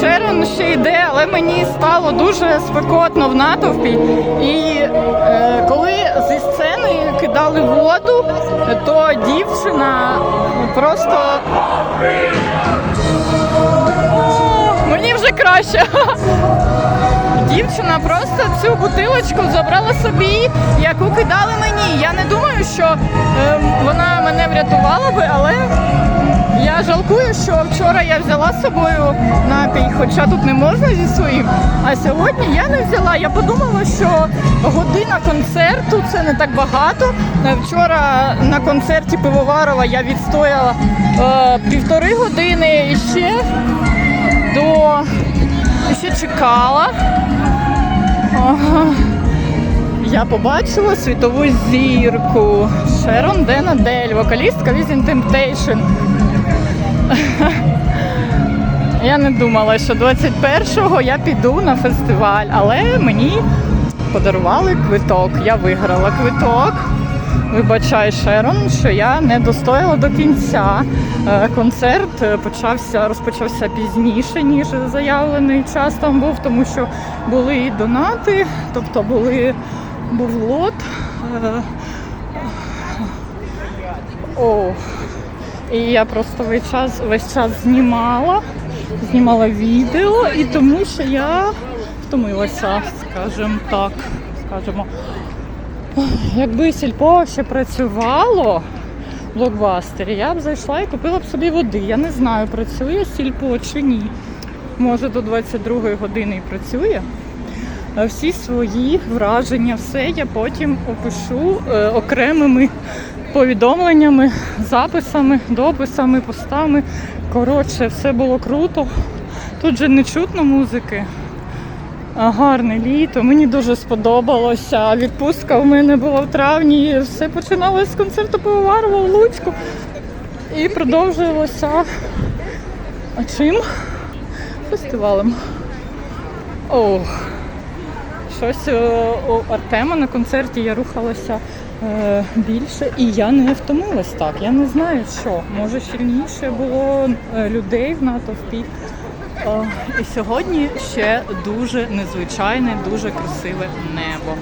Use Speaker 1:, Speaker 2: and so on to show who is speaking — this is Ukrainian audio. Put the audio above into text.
Speaker 1: Шерон ще йде, але мені стало дуже спекотно в натовпі. І е, коли зі сцени кидали воду, то дівчина просто. Мені вже краще. Дівчина просто цю бутилочку забрала собі, яку кидали мені. Я не думаю, що е, вона мене врятувала би, але вчора я взяла з собою напій, хоча тут не можна зі своїм. А сьогодні я не взяла. Я подумала, що година концерту це не так багато. Е, Вчора на концерті Пивоварова я відстояла е, півтори години і ще до ще чекала. Ага. Я побачила світову зірку Шерон Дена Дель, вокалістка Within Temptation. Я не думала, що 21-го я піду на фестиваль, але мені подарували квиток. Я виграла квиток. Вибачай, Шерон, що я не достояла до кінця. Е, Концерт е, почався, розпочався пізніше, ніж заявлений час там був, тому що були і донати, тобто були, був лот. Е, О, і я просто весь час, весь час знімала, знімала відео, і тому що я втомилася, скажімо так, скажімо. Якби сільпо ще працювало в блокбастері, я б зайшла і купила б собі води. Я не знаю, працює сільпо чи ні. Може до 22 години і працює. Всі свої враження, все я потім опишу е, окремими повідомленнями, записами, дописами, постами. Коротше, все було круто. Тут же не чутно музики. Гарне літо, мені дуже сподобалося. Відпустка в мене була в травні. Все починалося з концерту Пивоварова в Луцьку. І продовжилося а чим? Фестивалем. Ох. Щось е, у Артема на концерті я рухалася е, більше і я не втомилась так. Я не знаю що. Може сильніше було е, людей в натовпі. І сьогодні ще дуже незвичайне, дуже красиве небо.